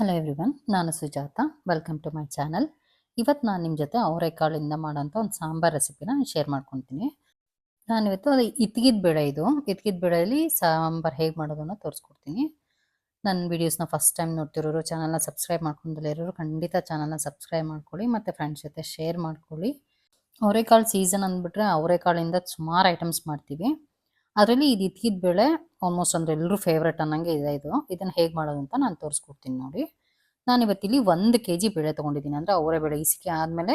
Hello everyone ನಾನು Sujatha. Welcome to my channel ಇವತ್ತು ನಾನು ನಿಮ್ಮ ಜೊತೆ ಅವರೆಕಾಳಿಂದ ಮಾಡೋಂಥ ಒಂದು ಸಾಂಬಾರ್ ರೆಸಿಪಿನ ಶೇರ್ ಮಾಡ್ಕೊತೀನಿ. ನಾನಿವತ್ತು ಅದು ಇತ್ಗಿದ ಬೇಳೆ ಇದು. ಇತ್ಗಿದ ಬೆಳೆಯಲ್ಲಿ ಸಾಂಬಾರ್ ಹೇಗೆ ಮಾಡೋದನ್ನು ತೋರಿಸ್ಕೊಡ್ತೀನಿ. ನನ್ನ ವೀಡಿಯೋಸ್ನ ಫಸ್ಟ್ ಟೈಮ್ ನೋಡ್ತಿರೋರು ಚಾನಲ್ನ ಸಬ್ಸ್ಕ್ರೈಬ್ ಮಾಡ್ಕೊಂಡಿರೋರು ಖಂಡಿತ ಚಾನಲ್ನ ಸಬ್ಸ್ಕ್ರೈಬ್ ಮಾಡ್ಕೊಳ್ಳಿ, ಮತ್ತು ಫ್ರೆಂಡ್ಸ್ ಜೊತೆ ಶೇರ್ ಮಾಡ್ಕೊಳ್ಳಿ. ಅವರೆಕಾಳು ಸೀಸನ್ ಅಂದ್ಬಿಟ್ರೆ ಅವರೆಕಾಳಿಂದ ಸುಮಾರು ಐಟಮ್ಸ್ ಮಾಡ್ತೀವಿ. ಅದರಲ್ಲಿ ಇದು ಇದ್ಕಿದ ಬೇಳೆ ಆಲ್ಮೋಸ್ಟ್ ಅಂದ್ರೆ ಎಲ್ಲರೂ ಫೇವ್ರೆಟ್ ಅನ್ನಂಗೆ ಇದೆ ಇದು. ಇದನ್ನು ಹೇಗೆ ಮಾಡೋದು ಅಂತ ನಾನು ತೋರಿಸ್ಕೊಡ್ತೀನಿ ನೋಡಿ. ನಾನು ಇವತ್ತಿಲ್ಲಿ ಒಂದು ಕೆ ಜಿ ಬೇಳೆ ತೊಗೊಂಡಿದ್ದೀನಿ. ಅಂದರೆ ಅವರೆ ಬೇಳೆ ಇಸಿಕೆ ಆದಮೇಲೆ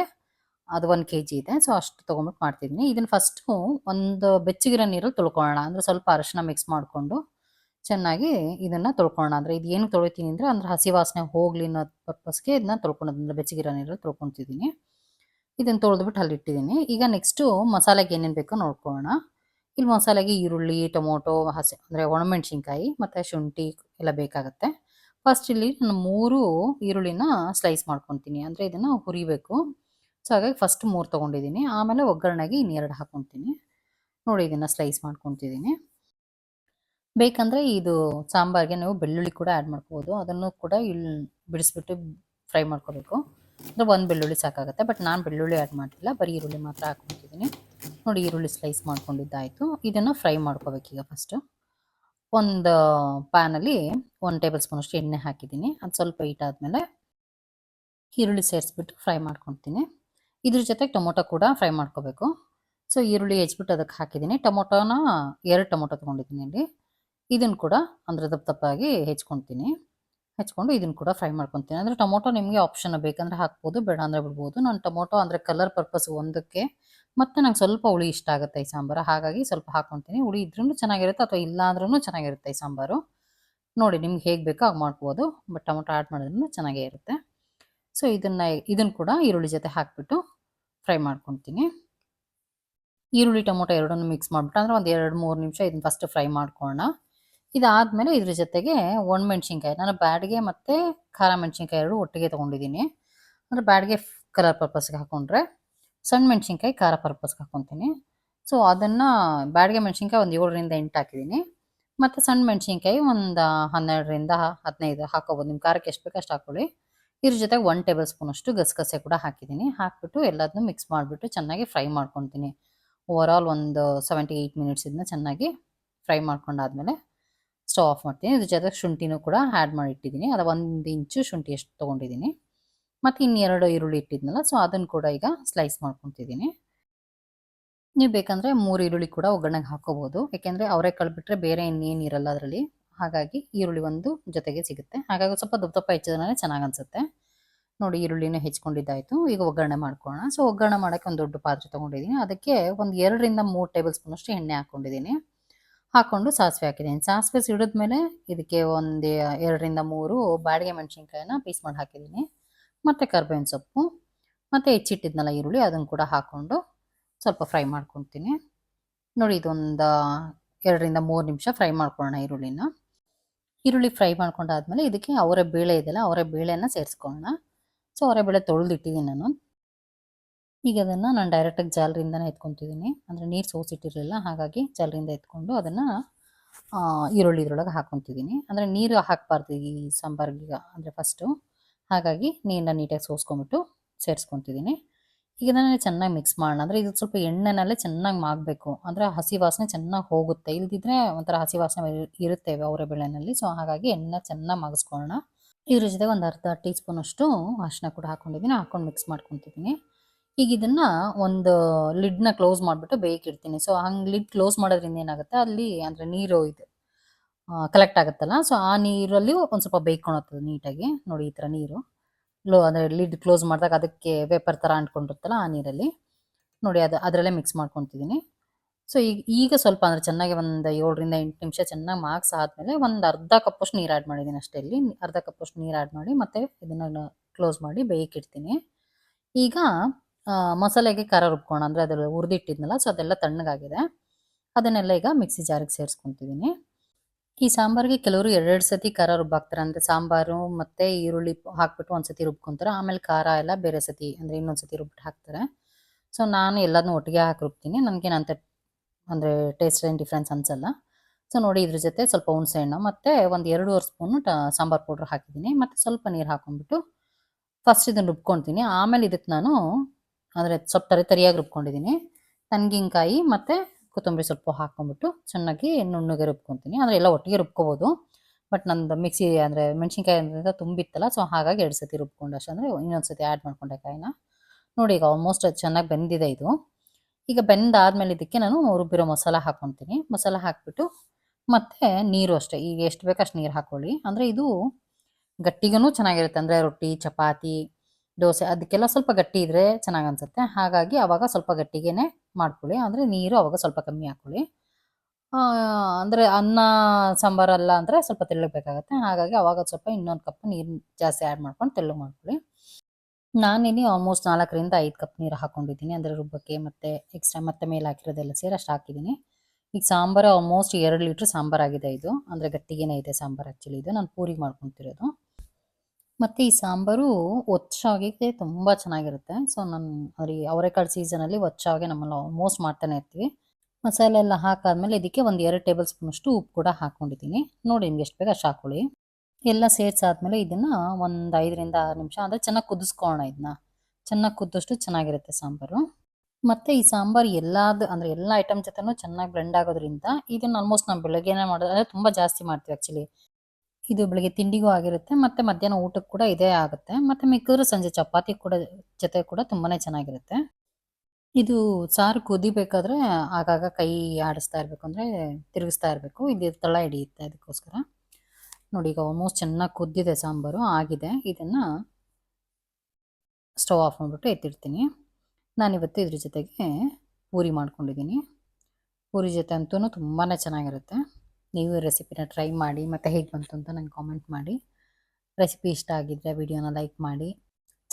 ಅದು ಒಂದು ಕೆ ಜಿ ಇದೆ. ಸೊ ಅಷ್ಟು ತೊಗೊಂಬಿಟ್ಟು ಮಾಡ್ತಿದ್ದೀನಿ ಇದನ್ನು ಫಸ್ಟು ಒಂದು ಬೆಚ್ಚಗಿರೋ ನೀರಲ್ಲಿ ತೊಳ್ಕೊಳ್ಳೋಣ. ಅಂದರೆ ಸ್ವಲ್ಪ ಅರಶಿನ ಮಿಕ್ಸ್ ಮಾಡಿಕೊಂಡು ಚೆನ್ನಾಗಿ ಇದನ್ನು ತೊಳ್ಕೊಳ್ಳೋಣ. ಅಂದರೆ ಇದು ಏನು ತೊಳಿತೀನಿ ಅಂದರೆ ಅಂದರೆ ಹಸಿ ವಾಸನೆ ಹೋಗಲಿ ಅನ್ನೋ ಪರ್ಪಸ್ಗೆ ಇದನ್ನ ತೊಳ್ಕೊಳೋದ್ರಿಂದ ಬೆಚ್ಚಗಿರೋ ನೀರಲ್ಲಿ ತೊಳ್ಕೊತಿದ್ದೀನಿ ಇದನ್ನು ತೊಳೆದ್ಬಿಟ್ಟು ಅಲ್ಲಿಟ್ಟಿದ್ದೀನಿ ಈಗ ನೆಕ್ಸ್ಟು ಮಸಾಲೆಗೆ ಏನೇನು ಬೇಕೋ ನೋಡ್ಕೊಳ್ಳೋಣ. ಇಲ್ಲಿ ಮಸಾಲೆಗೆ ಈರುಳ್ಳಿ, ಟೊಮೊಟೊ, ಹಸಿ ಅಂದರೆ ಒಣಮೆಣ್ಸಿನ್ಕಾಯಿ ಮತ್ತು ಶುಂಠಿ ಎಲ್ಲ ಬೇಕಾಗುತ್ತೆ. ಫಸ್ಟ್ ಇಲ್ಲಿ ನಾನು ಮೂರು ಈರುಳ್ಳಿನ ಸ್ಲೈಸ್ ಮಾಡ್ಕೊತೀನಿ. ಅಂದರೆ ಇದನ್ನು ಹುರಿಬೇಕು. ಸೊ ಹಾಗಾಗಿ ಫಸ್ಟ್ ಮೂರು ತೊಗೊಂಡಿದ್ದೀನಿ. ಆಮೇಲೆ ಒಗ್ಗರಣೆಗೆ ಇನ್ನೆರಡು ಹಾಕ್ಕೊತೀನಿ ನೋಡಿ ಇದನ್ನು ಸ್ಲೈಸ್ ಮಾಡ್ಕೊತಿದ್ದೀನಿ. ಬೇಕಂದರೆ ಇದು ಸಾಂಬಾರಿಗೆ ನೀವು ಬೆಳ್ಳುಳ್ಳಿ ಕೂಡ ಆ್ಯಡ್ ಮಾಡ್ಕೋಬೋದು ಅದನ್ನು ಕೂಡ ಇಲ್ಲಿ ಬಿಡಿಸ್ಬಿಟ್ಟು ಫ್ರೈ ಮಾಡ್ಕೋಬೇಕು. ಅಂದರೆ ಒಂದು ಬೆಳ್ಳುಳ್ಳಿ ಸಾಕಾಗುತ್ತೆ. ಬಟ್ ನಾನು ಬೆಳ್ಳುಳ್ಳಿ ಆ್ಯಡ್ ಮಾಡಿಲ್ಲ ಬರೀ ಈರುಳ್ಳಿ ಮಾತ್ರ ಹಾಕ್ಕೊತಿದ್ದೀನಿ ನೋಡಿ ಈರುಳ್ಳಿ ಸ್ಲೈಸ್ ಮಾಡ್ಕೊಂಡಿದ್ದಾಯಿತು. ಇದನ್ನು ಫ್ರೈ ಮಾಡ್ಕೋಬೇಕೀಗ ಫಸ್ಟು ಒಂದು ಪ್ಯಾನಲ್ಲಿ ಒಂದು ಟೇಬಲ್ ಸ್ಪೂನಷ್ಟು ಎಣ್ಣೆ ಹಾಕಿದ್ದೀನಿ. ಅದು ಸ್ವಲ್ಪ ಹೀಟ್ ಆದಮೇಲೆ ಈರುಳ್ಳಿ ಸೇರಿಸ್ಬಿಟ್ಟು ಫ್ರೈ ಮಾಡ್ಕೊತೀನಿ ಇದ್ರ ಜೊತೆಗೆ ಟೊಮೊಟೊ ಕೂಡ ಫ್ರೈ ಮಾಡ್ಕೋಬೇಕು. ಸೊ ಈರುಳ್ಳಿ ಹೆಚ್ಬಿಟ್ಟು ಅದಕ್ಕೆ ಹಾಕಿದ್ದೀನಿ. ಟೊಮೊಟೊನ ಎರಡು ಟೊಮೊಟೊ ತೊಗೊಂಡಿದ್ದೀನಿ ಇಲ್ಲಿ. ಇದನ್ನು ಕೂಡ ಅಂದರೆ ದಪ್ಪ ದಪ್ಪಾಗಿ ಹೆಚ್ಕೊತೀನಿ ಹೆಚ್ಕೊಂಡು ಇದನ್ನು ಕೂಡ ಫ್ರೈ ಮಾಡ್ಕೊತೀನಿ. ಅಂದರೆ ಟೊಮೊಟೊ ನಿಮಗೆ ಆಪ್ಷನ್ ಬೇಕಂದ್ರೆ ಹಾಕ್ಬೋದು, ಬೇಡ ಅಂದರೆ ಬಿಡ್ಬೋದು. ನಾನು ಟೊಮೊಟೊ ಅಂದರೆ ಕಲರ್ ಪರ್ಪಸ್ ಒಂದಕ್ಕೆ ಮತ್ತು ನಂಗೆ ಸ್ವಲ್ಪ ಹುಳಿ ಇಷ್ಟ ಆಗುತ್ತೆ ಈ ಸಾಂಬಾರು. ಹಾಗಾಗಿ ಸ್ವಲ್ಪ ಹಾಕ್ಕೊತೀನಿ ಹುಳಿ ಇದ್ರೂ ಚೆನ್ನಾಗಿರುತ್ತೆ ಅಥವಾ ಇಲ್ಲ ಅಂದ್ರೂ ಚೆನ್ನಾಗಿರುತ್ತೆ ಈ ಸಾಂಬಾರು. ನೋಡಿ ನಿಮ್ಗೆ ಹೇಗೆ ಬೇಕೋ ಹಾಗೆ ಮಾಡ್ಬೋದು. ಬಟ್ ಟೊಮೊಟೊ ಆ್ಯಡ್ ಮಾಡಿದ್ರೂ ಚೆನ್ನಾಗೇ ಇರುತ್ತೆ. ಸೊ ಇದನ್ನು ಇದನ್ನು ಕೂಡ ಈರುಳ್ಳಿ ಜೊತೆ ಹಾಕಿಬಿಟ್ಟು ಫ್ರೈ ಮಾಡ್ಕೊತೀನಿ. ಈರುಳ್ಳಿ, ಟೊಮೊಟೊ ಎರಡನ್ನೂ ಮಿಕ್ಸ್ ಮಾಡಿಬಿಟ್ಟು ಅಂದರೆ ಒಂದು ಎರಡು ಮೂರು ನಿಮಿಷ ಇದನ್ನು ಫಸ್ಟ್ ಫ್ರೈ ಮಾಡ್ಕೊಳ್ಳೋಣ ಇದಾದಮೇಲೆ ಇದ್ರ ಜೊತೆಗೆ ಒಣಮೆಣ್ಸಿನ್ಕಾಯಿ ನಾನು ಬ್ಯಾಡಿಗೆ ಮತ್ತು ಖಾರ ಮೆಣಸಿನ್ಕಾಯಿ ಎರಡು ಒಟ್ಟಿಗೆ ತೊಗೊಂಡಿದ್ದೀನಿ. ಅಂದರೆ ಬ್ಯಾಡಿಗೆ ಕಲರ್ ಪರ್ಪಸ್ಗೆ ಹಾಕ್ಕೊಂಡ್ರೆ ಸಣ್ಣ ಮೆಣಸಿನ್ಕಾಯಿ, ಖಾರ ಪರ್ಪಸ್ಗೆ ಹಾಕ್ಕೊತೀನಿ ಸೊ ಅದನ್ನು ಬ್ಯಾಡಿಗೆ ಮೆಣಸಿನ್ಕಾಯಿ ಒಂದು ಏಳರಿಂದ ಎಂಟು ಹಾಕಿದ್ದೀನಿ. ಮತ್ತು ಸಣ್ಣ ಮೆಣಸಿನ್ಕಾಯಿ ಒಂದು ಹನ್ನೆರಡರಿಂದ ಹದಿನೈದು ಹಾಕೋಬೋದು. ನಿಮ್ಮ ಖಾರಕ್ಕೆ ಎಷ್ಟು ಬೇಕೋ ಅಷ್ಟು ಹಾಕ್ಕೊಳ್ಳಿ ಇದ್ರ ಜೊತೆಗೆ ಒನ್ ಟೇಬಲ್ ಸ್ಪೂನಷ್ಟು ಗಸಗಸೆ ಕೂಡ ಹಾಕಿದ್ದೀನಿ. ಹಾಕಿಬಿಟ್ಟು ಎಲ್ಲದನ್ನೂ ಮಿಕ್ಸ್ ಮಾಡಿಬಿಟ್ಟು ಚೆನ್ನಾಗಿ ಫ್ರೈ ಮಾಡ್ಕೊತೀನಿ. ಓವರ್ ಆಲ್ ಒಂದು ಸೆವೆಂಟಿ ಏಯ್ಟ್ ಮಿನಿಟ್ಸ್ ಇದನ್ನ ಚೆನ್ನಾಗಿ ಫ್ರೈ ಮಾಡ್ಕೊಂಡಾದ್ಮೇಲೆ ಸ್ಟವ್ ಆಫ್ ಮಾಡ್ತೀನಿ. ಇದ್ರ ಜೊತೆಗೆ ಶುಂಠಿನೂ ಕೂಡ ಆ್ಯಡ್ ಮಾಡಿ ಇಟ್ಟಿದ್ದೀನಿ. ಅದು ಒಂದು ಇಂಚು ಶುಂಠಿ ಎಷ್ಟು ತೊಗೊಂಡಿದ್ದೀನಿ. ಮತ್ತು ಇನ್ನೆರಡು ಈರುಳ್ಳಿ ಇಟ್ಟಿದ್ನಲ್ಲ ಸೊ ಅದನ್ನು ಕೂಡ ಈಗ ಸ್ಲೈಸ್ ಮಾಡ್ಕೊತಿದ್ದೀನಿ. ನೀವು ಬೇಕಂದರೆ ಮೂರು ಈರುಳ್ಳಿ ಕೂಡ ಒಗ್ಗರಣೆಗೆ ಹಾಕೋಬೋದು. ಯಾಕೆಂದರೆ ಅವರೇ ಕಳ್ಬಿಟ್ರೆ ಬೇರೆ ಇನ್ನೇನು ಇರಲ್ಲ ಅದರಲ್ಲಿ. ಹಾಗಾಗಿ ಈರುಳ್ಳಿ ಒಂದು ಜೊತೆಗೆ ಸಿಗುತ್ತೆ. ಹಾಗಾಗಿ ಸ್ವಲ್ಪ ದಪ್ಪ ದಪ್ಪ ಹೆಚ್ಚಿದ್ರೆ ಚೆನ್ನಾಗಿ ಅನಿಸುತ್ತೆ. ನೋಡಿ, ಈರುಳ್ಳಿನೇ ಹೆಚ್ಕೊಂಡಿದ್ದಾಯಿತು. ಈಗ ಒಗ್ಗರಣೆ ಮಾಡ್ಕೊಳ್ಳೋಣ. ಸೊ ಒಗ್ಗರಣೆ ಮಾಡೋಕ್ಕೆ ಒಂದು ದೊಡ್ಡ ಪಾತ್ರೆ ತೊಗೊಂಡಿದ್ದೀನಿ. ಅದಕ್ಕೆ ಒಂದು ಎರಡರಿಂದ ಮೂರು ಟೇಬಲ್ ಸ್ಪೂನಷ್ಟು ಎಣ್ಣೆ ಹಾಕ್ಕೊಂಡಿದ್ದೀನಿ ಹಾಕ್ಕೊಂಡು ಸಾಸಿವೆ ಹಾಕಿದ್ದೀನಿ. ಸಾಸಿವೆ ಸಿಡಿದ್ಮೇಲೆ ಇದಕ್ಕೆ ಒಂದು ಎರಡರಿಂದ ಮೂರು ಬಾಡಿಗೆ ಮೆಣಸಿನ್ಕಾಯನ್ನ ಪೀಸ್ ಮಾಡಿ ಹಾಕಿದ್ದೀನಿ. ಮತ್ತು ಕರ್ಬೇವಿನ ಸೊಪ್ಪು, ಮತ್ತು ಹೆಚ್ಚಿಟ್ಟಿದ್ನಲ್ಲ ಈರುಳ್ಳಿ, ಅದನ್ನು ಕೂಡ ಹಾಕ್ಕೊಂಡು ಸ್ವಲ್ಪ ಫ್ರೈ ಮಾಡ್ಕೊತೀನಿ ನೋಡಿ, ಇದೊಂದು ಎರಡರಿಂದ ಮೂರು ನಿಮಿಷ ಫ್ರೈ ಮಾಡ್ಕೊಳ್ಳೋಣ ಈರುಳ್ಳಿನ. ಈರುಳ್ಳಿ ಫ್ರೈ ಮಾಡ್ಕೊಂಡಾದ್ಮೇಲೆ ಇದಕ್ಕೆ ಅವರ ಬೇಳೆ ಇದೆಯಲ್ಲ, ಅವರ ಬೇಳೆನ ಸೇರಿಸ್ಕೊಳ್ಳೋಣ. ಸೊ, ಅವರ ಬೇಳೆ ತೊಳೆದಿಟ್ಟಿದ್ದೀನಿ ನಾನು. ಈಗ ಅದನ್ನು ನಾನು ಡೈರೆಕ್ಟಾಗಿ ಜಾಲರಿಂದನೇ ಎತ್ಕೊತಿದ್ದೀನಿ ಅಂದರೆ ನೀರು ಸೋಸಿಟ್ಟಿರಲಿಲ್ಲ, ಹಾಗಾಗಿ ಜಾಲರಿಂದ ಎತ್ಕೊಂಡು ಅದನ್ನು ಈರುಳ್ಳಿ ಇದ್ರೊಳಗೆ ಹಾಕ್ಕೊತಿದ್ದೀನಿ ಅಂದರೆ ನೀರು ಹಾಕಬಾರ್ದು ಈ ಸಾಂಬಾರ್ಗೀಗ ಅಂದರೆ ಫಸ್ಟು ಹಾಗಾಗಿ ನೀರನ್ನ ನೀಟಾಗಿ ಸೋಸ್ಕೊಂಬಿಟ್ಟು ಸೇರಿಸ್ಕೊತಿದ್ದೀನಿ ಈಗ ನಾನು ಚೆನ್ನಾಗಿ ಮಿಕ್ಸ್ ಮಾಡೋಣ. ಅಂದರೆ ಇದು ಸ್ವಲ್ಪ ಎಣ್ಣೆನಲ್ಲೇ ಚೆನ್ನಾಗಿ ಮಾಗಬೇಕು. ಅಂದರೆ ಹಸಿ ವಾಸನೆ ಚೆನ್ನಾಗಿ ಹೋಗುತ್ತೆ. ಇಲ್ದಿದ್ರೆ ಒಂಥರ ಹಸಿ ವಾಸನೆ ಇರುತ್ತೆ ಅವರ ಬೆಳೆನಲ್ಲಿ. ಸೊ ಹಾಗಾಗಿ ಎಣ್ಣೆ ಚೆನ್ನಾಗಿ ಮಗಿಸ್ಕೊಳ್ಳೋಣ ಇದ್ರ ಜೊತೆಗೆ ಒಂದು ಅರ್ಧ ಟೀ ಸ್ಪೂನಷ್ಟು ಅರಿಶಿನ ಕೂಡ ಹಾಕ್ಕೊಂಡಿದ್ದೀನಿ ಹಾಕ್ಕೊಂಡು ಮಿಕ್ಸ್ ಮಾಡ್ಕೊತಿದ್ದೀನಿ ಈಗ ಇದನ್ನು ಒಂದು ಲಿಡ್ನ ಕ್ಲೋಸ್ ಮಾಡಿಬಿಟ್ಟು ಬೇಯ್ಕಿಡ್ತೀನಿ ಸೊ ಹಂಗೆ ಲಿಡ್ ಕ್ಲೋಸ್ ಮಾಡೋದ್ರಿಂದ ಏನಾಗುತ್ತೆ? ಅಲ್ಲಿ ಅಂದರೆ ನೀರು ಇದು ಕಲೆಕ್ಟ್ ಆಗುತ್ತಲ್ಲ? ಸೊ ಆ ನೀರಲ್ಲಿ ಒಂದು ಸ್ವಲ್ಪ ಬೇಯ್ಕೊಳತ್ತದ ನೀಟಾಗಿ. ನೋಡಿ ಈ ಥರ ನೀರು. ಲೋ, ಅಂದರೆ ಲಿಡ್ ಕ್ಲೋಸ್ ಮಾಡಿದಾಗ ಅದಕ್ಕೆ ಪೇಪರ್ ಥರ ಅಂಟ್ಕೊಂಡಿರುತ್ತಲ್ಲ ಆ ನೀರಲ್ಲಿ. ನೋಡಿ ಅದು ಅದರಲ್ಲೇ ಮಿಕ್ಸ್ ಮಾಡ್ಕೊತಿದ್ದೀನಿ ಸೊ ಈಗ ಈಗ ಸ್ವಲ್ಪ ಅಂದರೆ ಚೆನ್ನಾಗಿ ಒಂದು ಏಳರಿಂದ ಎಂಟು ನಿಮಿಷ ಚೆನ್ನಾಗಿ ಮಾರ್ಕ್ಸ್ ಆದಮೇಲೆ ಒಂದು ಅರ್ಧ ಕಪ್ಪಷ್ಟು ನೀರು ಆ್ಯಡ್ ಮಾಡಿದ್ದೀನಿ ಅಷ್ಟೇ ಇಲ್ಲಿ. ಅರ್ಧ ಕಪ್ಪಷ್ಟು ನೀರು ಆ್ಯಡ್ ಮಾಡಿ ಮತ್ತೆ ಇದನ್ನು ಕ್ಲೋಸ್ ಮಾಡಿ ಬೇಯ್ಕಿಡ್ತೀನಿ ಈಗ ಮಸಾಲೆಗೆ ಖಾರ ರುಬ್ಕೋಣ. ಅಂದರೆ ಅದರ ಹುರಿದಿಟ್ಟಿದ್ನಲ್ಲ ಸೊ ಅದೆಲ್ಲ ತಣ್ಣಗಾಗಿದೆ. ಅದನ್ನೆಲ್ಲ ಈಗ ಮಿಕ್ಸಿ ಜಾರಿಗೆ ಸೇರಿಸ್ಕೊತಿದ್ದೀನಿ. ಈ ಸಾಂಬಾರಿಗೆ ಕೆಲವರು ಎರಡೆರಡು ಸತಿ ಖಾರ ರುಬ್ಬಾಕ್ತಾರೆ ಅಂದರೆ ಸಾಂಬಾರು ಮತ್ತು ಈರುಳ್ಳಿ ಹಾಕ್ಬಿಟ್ಟು ಒಂದು ಸತಿ ರುಬ್ಕೊತಾರೆ. ಆಮೇಲೆ ಖಾರ ಎಲ್ಲ ಬೇರೆ ಸತಿ, ಅಂದರೆ ಇನ್ನೊಂದು ಸತಿ ರುಬ್ಬಿಟ್ಟು ಹಾಕ್ತಾರೆ. ಸೊ ನಾನು ಎಲ್ಲದನ್ನೂ ಒಟ್ಟಿಗೆ ಹಾಕಿ ರುಬ್ತೀನಿ. ನನಗೇನಂತ ಅಂದರೆ ಟೇಸ್ಟ್ ಏನು ಡಿಫ್ರೆನ್ಸ್ ಅನಿಸಲ್ಲ. ಸೊ ನೋಡಿ ಇದ್ರ ಜೊತೆ ಸ್ವಲ್ಪ ಹುಣಸೆ ಹಣ್ಣು ಮತ್ತು ಒಂದು ಎರಡೂವರೆ ಸ್ಪೂನು ಟ ಸಾಂಬಾರು ಪೌಡ್ರ್ ಹಾಕಿದ್ದೀನಿ. ಮತ್ತು ಸ್ವಲ್ಪ ನೀರು ಹಾಕೊಂಡ್ಬಿಟ್ಟು ಫಸ್ಟ್ ಇದನ್ನು ರುಬ್ಕೊಳ್ತೀನಿ ಆಮೇಲೆ ಇದಕ್ಕೆ ನಾನು ಅಂದರೆ ಸ್ವಲ್ಪ ತರಿ ತರಿಯಾಗಿ ರುಬ್ಕೊಂಡಿದ್ದೀನಿ. ತನ್ಗಿನ್ಕಾಯಿ ಮತ್ತು ಕೊತ್ತಂಬರಿ ಸೊಪ್ಪು ಹಾಕ್ಕೊಂಬಿಟ್ಟು ಚೆನ್ನಾಗಿ ನುಣ್ಣಗೆ ರುಬ್ಕೊತೀನಿ. ಅಂದರೆ ಎಲ್ಲ ಒಟ್ಟಿಗೆ ರುಬ್ಕೋಬೋದು. ಬಟ್ ನಂದು ಮಿಕ್ಸಿ ಅಂದರೆ ಮೆಣಸಿನ್ಕಾಯಿ ಅಂದ್ರಿಂದ ತುಂಬಿತ್ತಲ್ಲ ಸೊ ಹಾಗಾಗಿ ಎರಡು ಸತಿ ರುಬ್ಕೊಂಡು ಅಷ್ಟು. ಅಂದರೆ ಇನ್ನೊಂದು ಸತಿ ಆ್ಯಡ್ ಮಾಡ್ಕೊಂಡೆ ಕಾಯಿನ. ನೋಡಿ ಈಗ ಆಲ್ಮೋಸ್ಟ್ ಚೆನ್ನಾಗಿ ಬೆಂದಿದೆ ಇದು. ಈಗ ಬೆಂದಾದ್ಮೇಲೆ ಇದಕ್ಕೆ ನಾನು ರುಬ್ಬಿರೋ ಮಸಾಲ ಹಾಕ್ಕೊತೀನಿ. ಮಸಾಲ ಹಾಕ್ಬಿಟ್ಟು ಮತ್ತು ನೀರು ಅಷ್ಟೇ. ಈಗ ಎಷ್ಟು ಬೇಕು ಅಷ್ಟು ನೀರು ಹಾಕ್ಕೊಳ್ಳಿ ಅಂದರೆ ಇದು ಗಟ್ಟಿಗೂ ಚೆನ್ನಾಗಿರುತ್ತೆ. ಅಂದರೆ ರೊಟ್ಟಿ, ಚಪಾತಿ ದೋಸೆ ಅದಕ್ಕೆಲ್ಲ ಸ್ವಲ್ಪ ಗಟ್ಟಿ ಇದ್ದರೆ ಚೆನ್ನಾಗಿ ಅನಿಸುತ್ತೆ. ಹಾಗಾಗಿ ಆವಾಗ ಸ್ವಲ್ಪ ಗಟ್ಟಿಗೆನೆ ಮಾಡ್ಕೊಳ್ಳಿ. ಅಂದರೆ ನೀರು ಅವಾಗ ಸ್ವಲ್ಪ ಕಮ್ಮಿ ಹಾಕ್ಕೊಳ್ಳಿ ಅಂದರೆ ಅನ್ನ ಸಾಂಬಾರಲ್ಲ ಅಂದರೆ ಸ್ವಲ್ಪ ತೆಳ್ಳಗೆ ಬೇಕಾಗುತ್ತೆ ಹಾಗಾಗಿ ಅವಾಗ ಸ್ವಲ್ಪ ಇನ್ನೊಂದು ಕಪ್ ನೀರು ಜಾಸ್ತಿ ಆ್ಯಡ್ ಮಾಡ್ಕೊಂಡು ತೆಳ್ಳಗೆ ಮಾಡ್ಕೊಳ್ಳಿ. ನಾನಿಲ್ಲಿ ಆಲ್ಮೋಸ್ಟ್ ನಾಲ್ಕರಿಂದ ಐದು ಕಪ್ ನೀರು ಹಾಕ್ಕೊಂಡಿದ್ದೀನಿ ಅಂದರೆ ರುಬ್ಬಕ್ಕೆ ಮತ್ತು ಎಕ್ಸ್ಟ್ರಾ ಮತ್ತೆ ಮೇಲೆ ಹಾಕಿರೋದೆಲ್ಲ ಸೇರಿ ಅಷ್ಟು ಹಾಕಿದ್ದೀನಿ. ಈಗ ಸಾಂಬಾರು ಆಲ್ಮೋಸ್ಟ್ ಎರಡು ಲೀಟ್ರ್ ಸಾಂಬಾರಾಗಿದೆ ಇದು. ಅಂದರೆ ಗಟ್ಟಿಗೆನೇ ಇದೆ ಸಾಂಬಾರು ಆ್ಯಕ್ಚುಲಿ ಇದು. ನಾನು ಪೂರಿಗೆ ಮಾಡ್ಕೊತಿರೋದು. ಮತ್ತು ಈ ಸಾಂಬಾರು ಒಚ್ಚಾಗಿಗೆ ತುಂಬ ಚೆನ್ನಾಗಿರುತ್ತೆ. ಸೊ ನಾನು ಅವ್ರಿಗೆ ಅವರೆಕಾಳು ಸೀಸನಲ್ಲಿ ಒಚ್ಚಾಗೆ ನಮ್ಮಲ್ಲಿ ಆಲ್ಮೋಸ್ಟ್ ಮಾಡ್ತಾನೆ ಇರ್ತೀವಿ. ಮಸಾಲೆ ಎಲ್ಲ ಹಾಕಾದ್ಮೇಲೆ ಇದಕ್ಕೆ ಒಂದು ಎರಡು ಟೇಬಲ್ ಸ್ಪೂನಷ್ಟು ಉಪ್ಪು ಕೂಡ ಹಾಕ್ಕೊಂಡಿದ್ದೀನಿ ನೋಡಿ ನಿಮ್ಗೆ ಎಷ್ಟು ಬೇಗ ಅಷ್ಟು ಹಾಕೊಳ್ಳಿ ಎಲ್ಲ ಸೇರಿಸಾದ್ಮೇಲೆ ಇದನ್ನು ಒಂದು ಐದರಿಂದ ಆರು ನಿಮಿಷ, ಅಂದರೆ ಚೆನ್ನಾಗಿ ಕುದಿಸ್ಕೊಳ್ಳೋಣ ಇದನ್ನ ಚೆನ್ನಾಗಿ ಕುದ್ದಷ್ಟು ಚೆನ್ನಾಗಿರುತ್ತೆ ಸಾಂಬಾರು. ಮತ್ತು ಈ ಸಾಂಬಾರು ಎಲ್ಲಾದ, ಅಂದರೆ ಎಲ್ಲ ಐಟಮ್ ಜೊತೆನೂ ಚೆನ್ನಾಗಿ ಬ್ಲೆಂಡ್ ಆಗೋದ್ರಿಂದ ಇದನ್ನು ಆಲ್ಮೋಸ್ಟ್ ನಾವು ಬೆಳಗ್ಗೆನೇ ಮಾಡೋದು, ಅಂದರೆ ತುಂಬ ಜಾಸ್ತಿ ಮಾಡ್ತೀವಿ ಆ್ಯಕ್ಚುಲಿ ಇದು ಬೆಳಿಗ್ಗೆ ತಿಂಡಿಗೂ ಆಗಿರುತ್ತೆ, ಮತ್ತು ಮಧ್ಯಾಹ್ನ ಊಟಕ್ಕೆ ಕೂಡ ಇದೇ ಆಗುತ್ತೆ. ಮತ್ತು ಮಿಕ್ಕಿದ್ರೆ ಸಂಜೆ ಚಪಾತಿ ಕೂಡ ಜೊತೆ ಕೂಡ ತುಂಬಾ ಚೆನ್ನಾಗಿರುತ್ತೆ. ಇದು ಸಾರು ಕುದಿಬೇಕಾದ್ರೆ ಆಗಾಗ ಕೈ ಆಡಿಸ್ತಾ ಇರಬೇಕು ಅಂದರೆ ತಿರುಗಿಸ್ತಾ ಇರಬೇಕು. ಇದು ತಳ ಹಿಡಿಯುತ್ತೆ ಅದಕ್ಕೋಸ್ಕರ. ನೋಡಿ, ಈಗ ಆಲ್ಮೋಸ್ಟ್ ಚೆನ್ನಾಗಿ ಕುದ್ದಿದೆ ಸಾಂಬಾರು, ಆಗಿದೆ. ಇದನ್ನು ಸ್ಟವ್ ಆಫ್ ಮಾಡಿಬಿಟ್ಟು ಎತ್ತಿಡ್ತೀನಿ. ನಾನಿವತ್ತು ಇದ್ರ ಜೊತೆಗೆ ಪೂರಿ ಮಾಡ್ಕೊಂಡಿದ್ದೀನಿ. ಪೂರಿ ಜೊತೆ ಅಂತೂ ತುಂಬಾ ಚೆನ್ನಾಗಿರುತ್ತೆ. ನೀವು ರೆಸಿಪಿನ ಟ್ರೈ ಮಾಡಿ, ಮತ್ತು ಹೇಗೆ ಬಂತು ಅಂತ ನಂಗೆ ಕಾಮೆಂಟ್ ಮಾಡಿ. ರೆಸಿಪಿ ಇಷ್ಟ ಆಗಿದ್ದರೆ ವಿಡಿಯೋನ ಲೈಕ್ ಮಾಡಿ.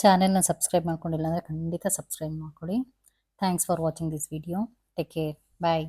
ಚಾನೆಲ್ನ ಸಬ್ಸ್ಕ್ರೈಬ್ ಮಾಡ್ಕೊಂಡಿಲ್ಲ ಅಂದರೆ ಖಂಡಿತ ಸಬ್ಸ್ಕ್ರೈಬ್ ಮಾಡ್ಕೊಳ್ಳಿ. Thanks for watching this video take care bye